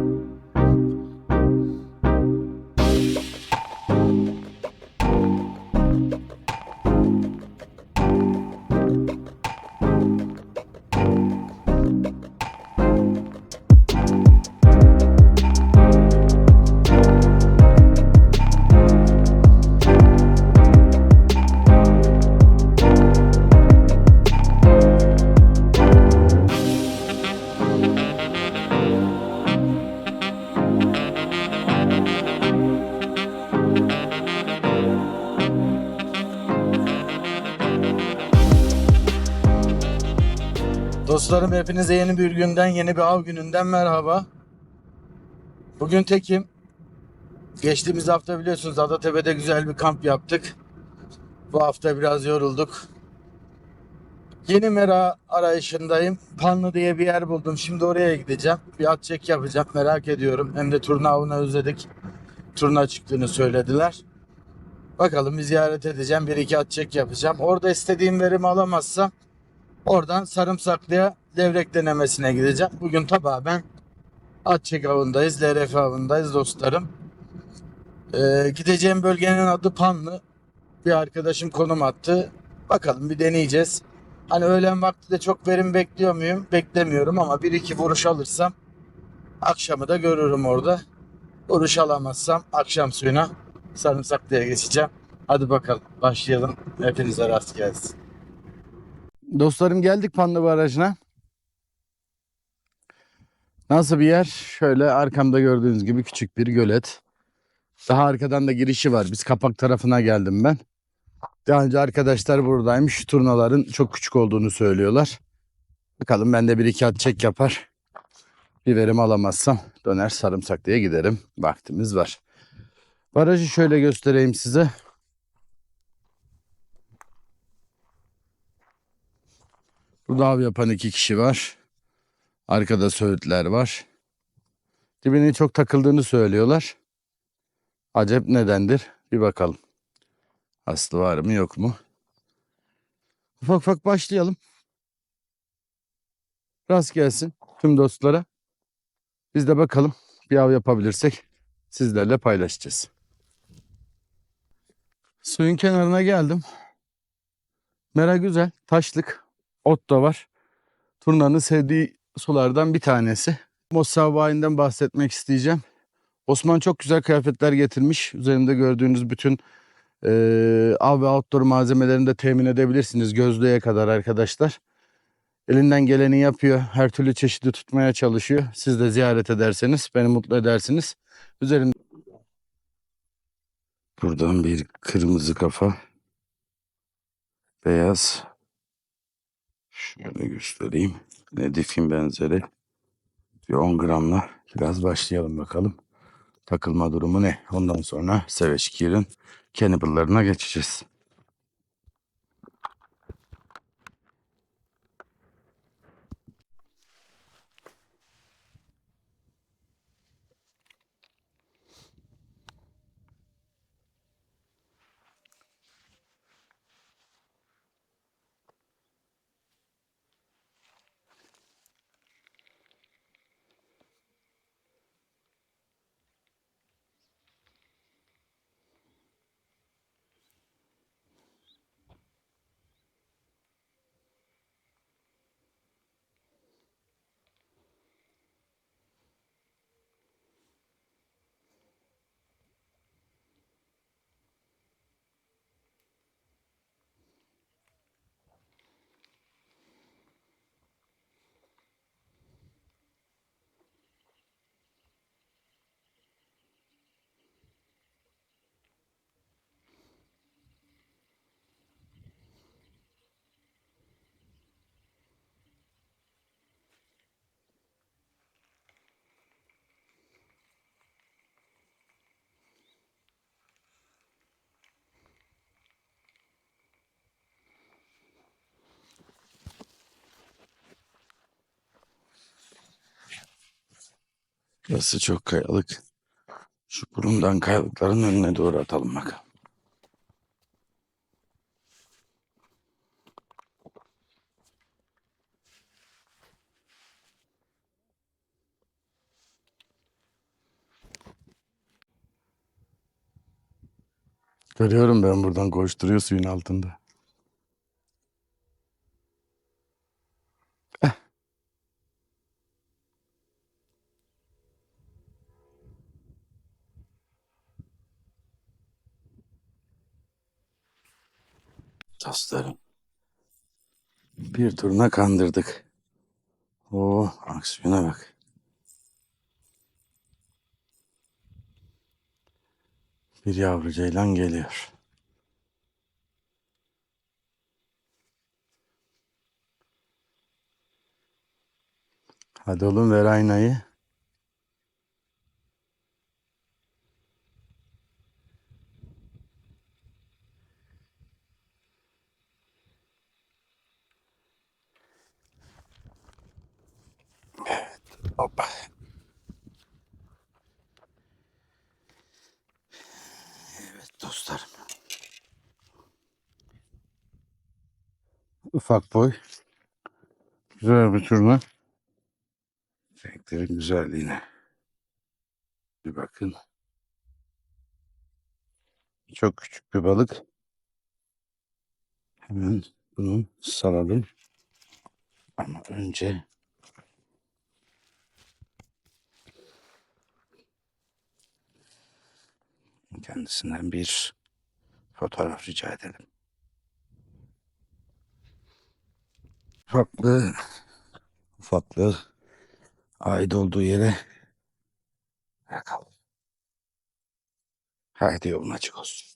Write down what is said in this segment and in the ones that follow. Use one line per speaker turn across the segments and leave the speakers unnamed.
you. Dostlarım hepinize yeni bir günden, yeni bir av gününden merhaba. Bugün tekim. Geçtiğimiz hafta biliyorsunuz Adatepe'de güzel bir kamp yaptık. Bu hafta biraz yorulduk. Yeni mera arayışındayım. Panlı diye bir yer buldum. Şimdi oraya gideceğim. Bir at çek yapacağım. Merak ediyorum. Hem de turna avını özledik. Turna çıktığını söylediler. Bakalım bir ziyaret edeceğim. Bir iki at çek yapacağım. Orada istediğim verimi alamazsam Oradan Sarımsaklı'ya levrek denemesine gideceğim. Bugün ben Atçek avındayız, LRF avındayız dostlarım. Ee, gideceğim bölgenin adı Panlı. Bir arkadaşım konum attı. Bakalım bir deneyeceğiz. Hani öğlen vakti de çok verim bekliyor muyum? Beklemiyorum ama bir iki vuruş alırsam akşamı da görürüm orada. Vuruş alamazsam akşam suyuna Sarımsaklı'ya geçeceğim. Hadi bakalım başlayalım. Hepinize rast gelsin. Dostlarım geldik Panlı Barajı'na. Nasıl bir yer? Şöyle arkamda gördüğünüz gibi küçük bir gölet. Daha arkadan da girişi var. Biz kapak tarafına geldim ben. Daha önce arkadaşlar buradaymış. Şu turnaların çok küçük olduğunu söylüyorlar. Bakalım ben de bir iki at çek yapar. Bir verim alamazsam döner Sarımsaklı'ya giderim. Vaktimiz var. Barajı şöyle göstereyim size. Burada av yapan iki kişi var. Arkada söğütler var. Dibine çok takıldığını söylüyorlar. Acep nedendir? Bir bakalım. Aslı var mı yok mu? Ufak ufak başlayalım. Rast gelsin tüm dostlara. Biz de bakalım bir av yapabilirsek sizlerle paylaşacağız. Suyun kenarına geldim. Mera güzel, taşlık, ot da var. Turnanın sevdiği sulardan bir tanesi. Mossavayinden bahsetmek isteyeceğim. Osman çok güzel kıyafetler getirmiş. Üzerinde gördüğünüz bütün eee av ve outdoor malzemelerini de temin edebilirsiniz. Gözlüğe kadar arkadaşlar. Elinden geleni yapıyor. Her türlü çeşidi tutmaya çalışıyor. Siz de ziyaret ederseniz beni mutlu edersiniz. Üzerimde Buradan bir kırmızı kafa. Beyaz. Şöyle göstereyim. Nedifin benzeri. Bir 10 gramla biraz başlayalım bakalım. Takılma durumu ne? Ondan sonra Seveşkir'in Cannibal'larına geçeceğiz. Burası çok kayalık. Şu burundan kayalıkların önüne doğru atalım bakalım. Görüyorum ben buradan koşturuyor suyun altında. Dostlarım. Bir turuna kandırdık. Oo, aksiyona bak. Bir yavru ceylan geliyor. Hadi oğlum ver aynayı. Evet, hoppa. Evet dostlarım. Ufak boy. Güzel bir turna. Renklerin güzelliğine. Bir bakın. Çok küçük bir balık. Hemen bunu salalım. Ama önce kendisinden bir fotoğraf rica edelim. Ufaklığı ufaklığı ait olduğu yere bırakalım. Haydi yolun açık olsun.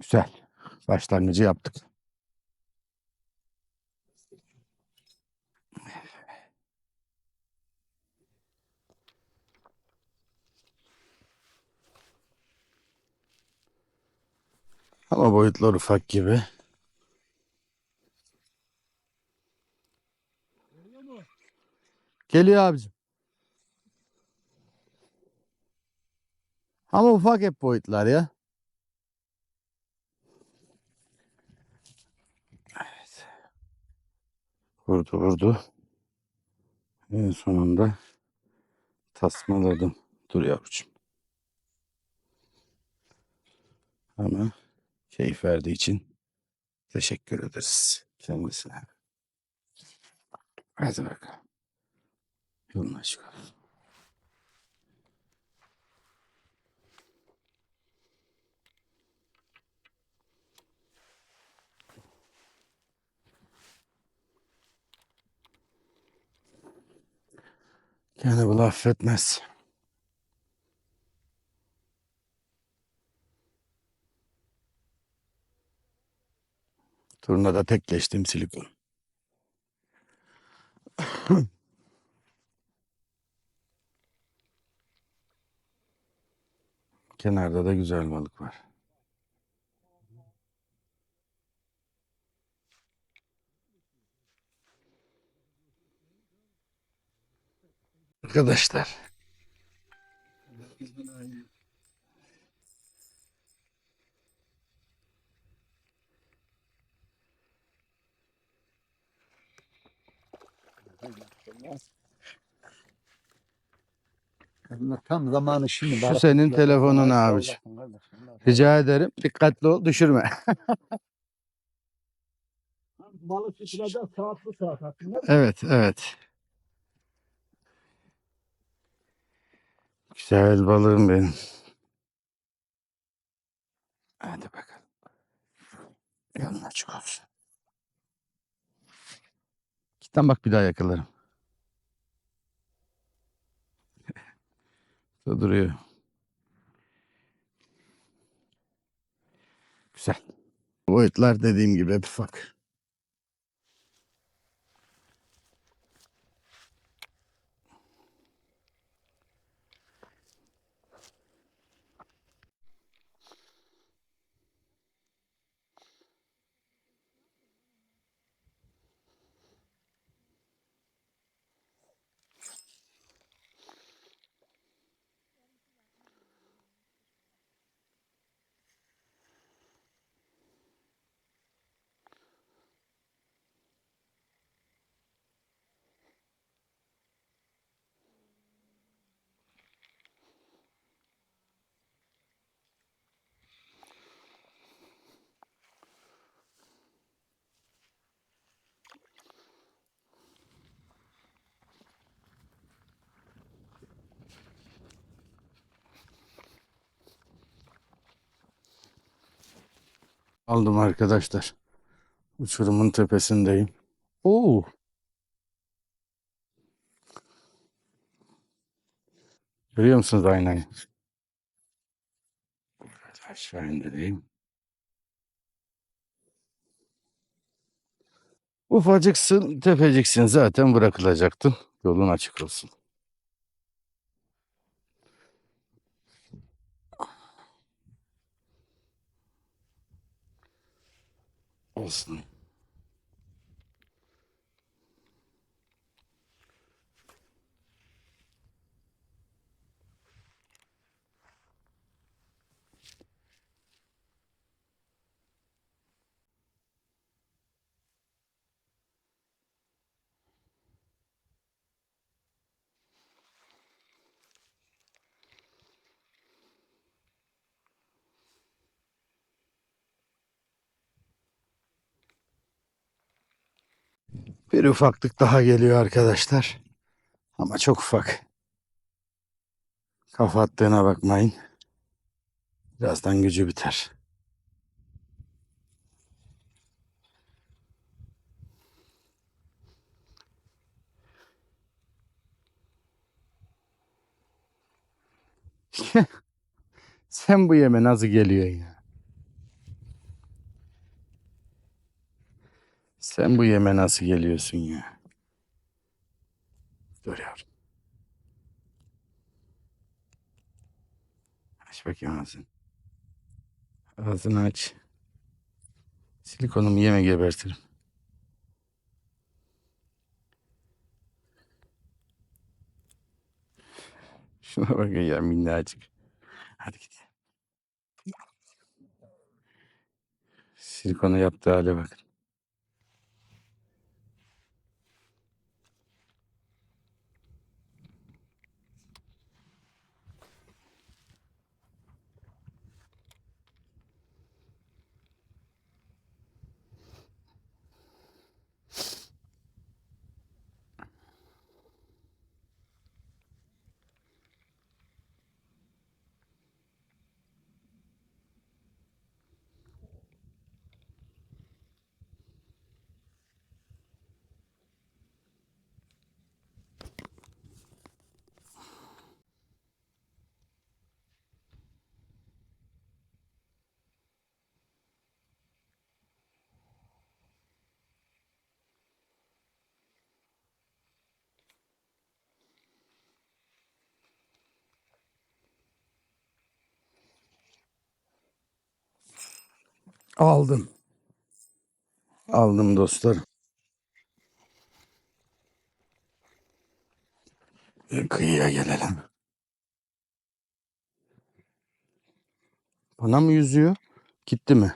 Güzel. Başlangıcı yaptık. Ama boyutlar ufak gibi. Geliyor abicim. Ama ufak hep boyutlar ya. Evet. Vurdu vurdu. En sonunda tasmaladım. Dur yavrucuğum. Ama keyif verdiği için teşekkür ederiz kendisine. Hadi bakalım. Yolun açık olsun. Cannibal affetmez. Turnada tekleştim silikon. Kenarda da güzel balık var. Arkadaşlar.
Tam zamanı şimdi.
Şu senin telefonun abiciğim. Rica ederim. Dikkatli ol, düşürme.
Balık tutulacak saat bu saat hakkında.
Evet, evet. Güzel balığım benim. Hadi bakalım. Yolun açık olsun. Gitten bak bir daha yakalarım. Da duruyor. Güzel. Boyutlar dediğim gibi hep ufak. Aldım arkadaşlar. Uçurumun tepesindeyim. Oo. Görüyor musunuz aynayı? Evet, aşağı indireyim. Ufacıksın, tepeciksin zaten bırakılacaktın. Yolun açık olsun. Olsun. Bir ufaklık daha geliyor arkadaşlar. Ama çok ufak. Kafa attığına bakmayın. Birazdan gücü biter. Sen bu yeme nasıl geliyorsun ya? Sen bu yeme nasıl geliyorsun ya? Dur yavrum. Aç bakayım ağzını. Ağzını aç. Silikonumu yeme gebertirim. Şuna bakın ya minnacık. Hadi git. Silikonu yaptığı hale bakın. Aldım. Aldım dostlar. E, Kıyıya gelelim. Bana mı yüzüyor? Gitti mi?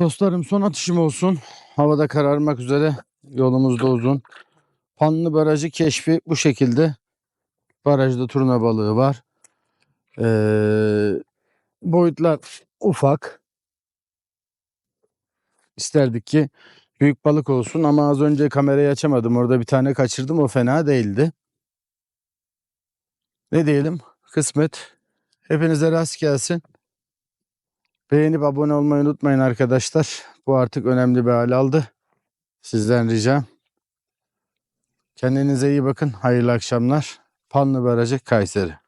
Dostlarım son atışım olsun. Havada kararmak üzere. Yolumuz da uzun. Panlı Barajı keşfi bu şekilde. Barajda turna balığı var. Ee, boyutlar ufak. isterdik ki büyük balık olsun ama az önce kamerayı açamadım. Orada bir tane kaçırdım. O fena değildi. Ne diyelim? Kısmet. Hepinize rast gelsin. Beğenip abone olmayı unutmayın arkadaşlar. Bu artık önemli bir hal aldı. Sizden ricam. Kendinize iyi bakın. Hayırlı akşamlar. Panlı Barajı Kayseri.